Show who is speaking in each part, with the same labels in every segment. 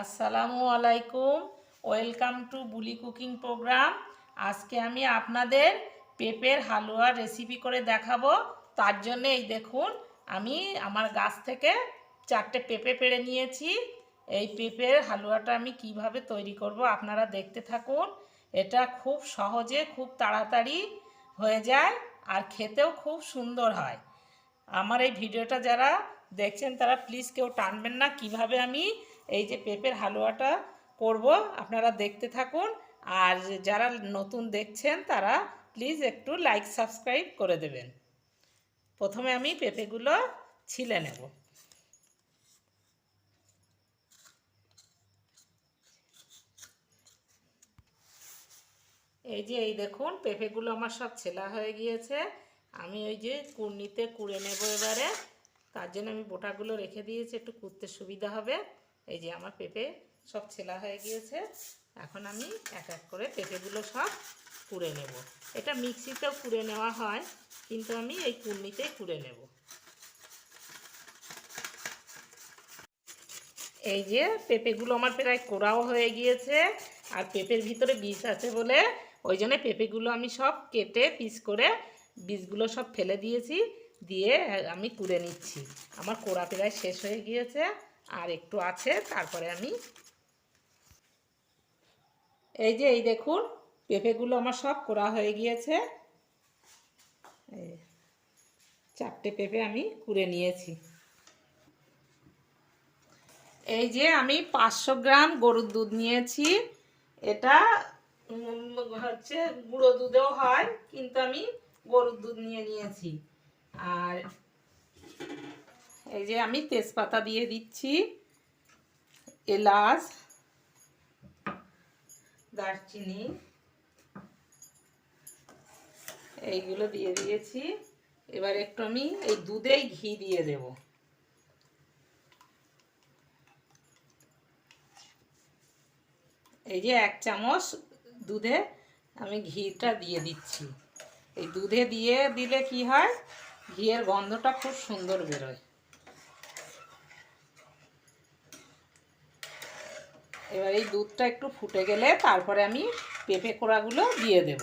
Speaker 1: আসসালামু আলাইকুম। Welcome to Buli cooking program. আজকে আমি আপনাদের পেঁপের হালুয়ার রেসিপি করে দেখাবো। তার জন্য এই দেখুন, আমি আমার গাছ থেকে চারটে পেঁপে পেড়ে নিয়েছি। এই পেঁপের হালুয়াটা আমি কীভাবে তৈরি করব আপনারা দেখতে থাকুন। এটা খুব সহজে, খুব তাড়াতাড়ি হয়ে যায় আর খেতেও খুব সুন্দর হয়। আমার এই ভিডিওটা যারা দেখছেন, তারা প্লিজ কেউ টানবেন না। কীভাবে আমি এই যে পেঁপের হালুয়াটা করব, আপনারা দেখতে থাকুন। আর যারা নতুন দেখছেন, তারা প্লিজ একটু লাইক সাবস্ক্রাইব করে দেবেন। প্রথমে আমি পেঁপেগুলো ছিলে নেব। এই যে, এই দেখুন, পেঁপেগুলো আমার সব ছেলা হয়ে গিয়েছে। আমি ওই যে কুড়নিতে কুড়ে নেব এবারে। তার জন্য আমি বোটাগুলো রেখে দিয়েছি, একটু কুড়তে সুবিধা হবে। এই যে আমার পেঁপে সব ছেলা হয়ে গিয়েছে। এখন আমি এক এক করে পেঁপেগুলো সব কুড়ে নেব। এটা মিক্সিতেও কুড়ে নেওয়া হয়, কিন্তু আমি এই কুড়নিতেই কুড়ে নেব। এই যে পেঁপেগুলো আমার প্রায় কোড়াও হয়ে গিয়েছে, আর পেঁপের ভিতরে বীজ আছে বলে ওই জন্য পেঁপেগুলো আমি সব কেটে পিস করে বীজগুলো সব ফেলে দিয়েছি, দিয়ে আমি কুড়ে নিচ্ছি। আমার কোড়া প্রায় শেষ হয়ে গিয়েছে। আর একটু আছে, তারপরে আমি এই যে, এই দেখুন, পেঁপেগুলো আমার সব কোড়া হয়ে গিয়েছে। চারটে পেঁপে আমি কুড়ে নিয়েছি। এই যে, আমি পাঁচশো গ্রাম গরুর দুধ নিয়েছি। এটা হচ্ছে গুঁড়ো দুধেও হয়, কিন্তু আমি গরুর দুধ নিয়ে নিয়েছি। আর এই যে আমি তেজপাতা দিয়ে দিচ্ছি, এলাচ, দারচিনি, এইগুলো দিয়ে দিয়েছি। এবার একটু আমি এই দুধেই ঘি দিয়ে দেব। এই যে এক চামচ দুধে আমি ঘিটা দিয়ে দিচ্ছি। এই দুধে দিয়ে দিলে কি হয়? ঘিয়ের গন্ধটা খুব সুন্দর বেরোয়। এবার এই দুধটা একটু ফুটে গেলে তারপরে আমি পেঁপে কোড়াগুলো দিয়ে দেব।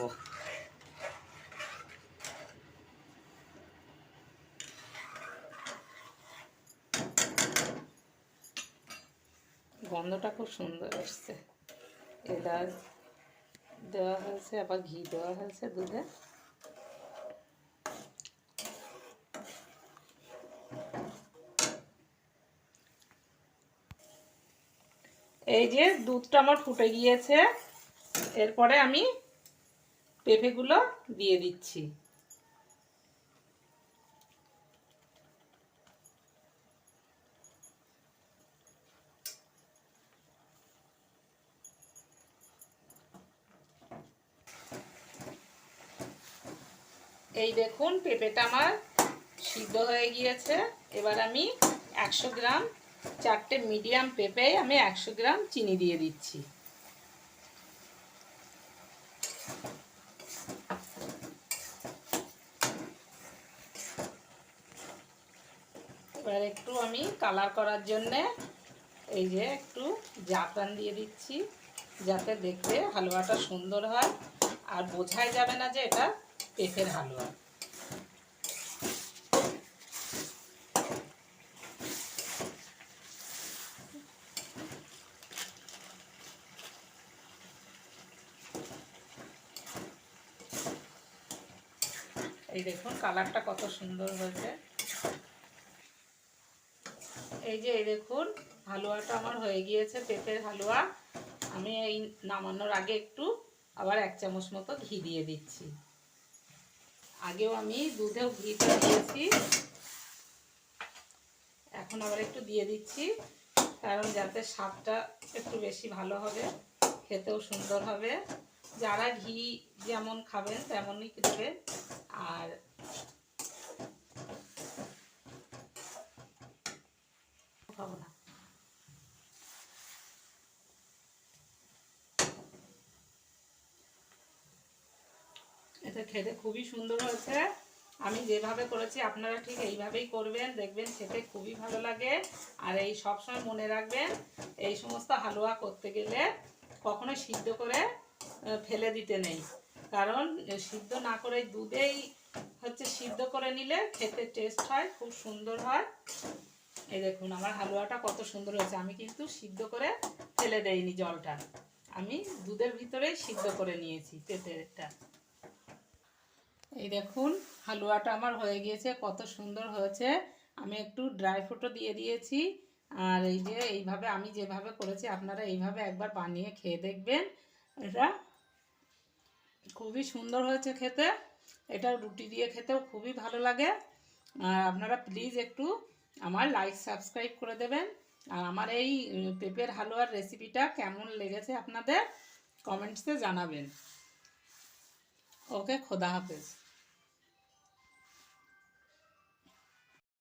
Speaker 1: গন্ধটা খুব সুন্দর এসছে এলাচ দেওয়া হয়েছে, আবার ঘি দেওয়া হয়েছে দুধে। এই যে দুধটা আমার ফুটে গিয়েছে, এরপরে আমি পেঁপেগুলো দিয়ে দিচ্ছি। এই দেখুন, পেঁপেটা আমার সিদ্ধ হয়ে গিয়েছে। এবার আমি একশো গ্রাম চারটে মিডিয়াম পেঁপে আমি একশো গ্রাম চিনি দিয়ে দিচ্ছি। এবার একটু আমি কালার করার জন্যে এই যে একটু জাফরান দিয়ে দিচ্ছি, যাতে দেখতে হালুয়াটা সুন্দর হয়। আর বোঝাই যাবে না যে এটা পেঁপের হালুয়া। এই দেখুন, কালারটা কত সুন্দর হয়েছে। এই যে, এই দেখুন, হালুয়াটা আমার হয়ে গিয়েছে, পেঁপের হালুয়া। আমি এই নামানোর আগে একটু আবার এক চামচ মতো ঘি দিয়ে দিচ্ছি। আগেও আমি দুধেও ঘিটা দিয়েছি। এখন আবার একটু দিয়ে দিচ্ছি, কারণ যাতে স্বাদটা একটু বেশি ভালো হবে, খেতেও সুন্দর হবে। যারা ঘি যেমন খাবেন, তেমনই দেবেন আর খাব না এটা খেতে খুবই সুন্দর হয়েছে। আমি যেভাবে করেছি, আপনারা ঠিক এইভাবেই করবেন, দেখবেন খেতে খুবই ভালো লাগে। আর এই সবসময় মনে রাখবেন, এই সমস্ত হালুয়া করতে গেলে কখনো সিদ্ধ করে ফেলে দিতে নেই। কারণ, সিদ্ধ না করে দুধেই হচ্ছে সিদ্ধ করে নিলে খেতে টেস্ট হয়, খুব সুন্দর হয়। এই দেখুন, আমার হালুয়াটা কত সুন্দর হয়েছে। আমি কিন্তু সিদ্ধ করে ফেলে দেইনি জলটা। আমি দুধের ভিতরেই সিদ্ধ করে নিয়েছি পেঁপেটা এই দেখুন, হালুয়াটা আমার হয়ে গিয়েছে, কত সুন্দর হয়েছে। আমি একটু ড্রাই ফ্রুটও দিয়ে দিয়েছি। আর এই যে, এইভাবে আমি যেভাবে করেছি, আপনারা এইভাবে একবার বানিয়ে খেয়ে দেখবেন। এটা খুবই সুন্দর হয়েছে খেতে। এটা রুটি দিয়ে খেতেও খুবই ভালো লাগে। আর আপনারা প্লিজ একটু আমার লাইক সাবস্ক্রাইব করে দেবেন। আর আমার এই পেঁপের হালুয়ার রেসিপিটা কেমন লেগেছে আপনাদের কমেন্টসে জানাবেন। ওকে খোদা হাফেজ।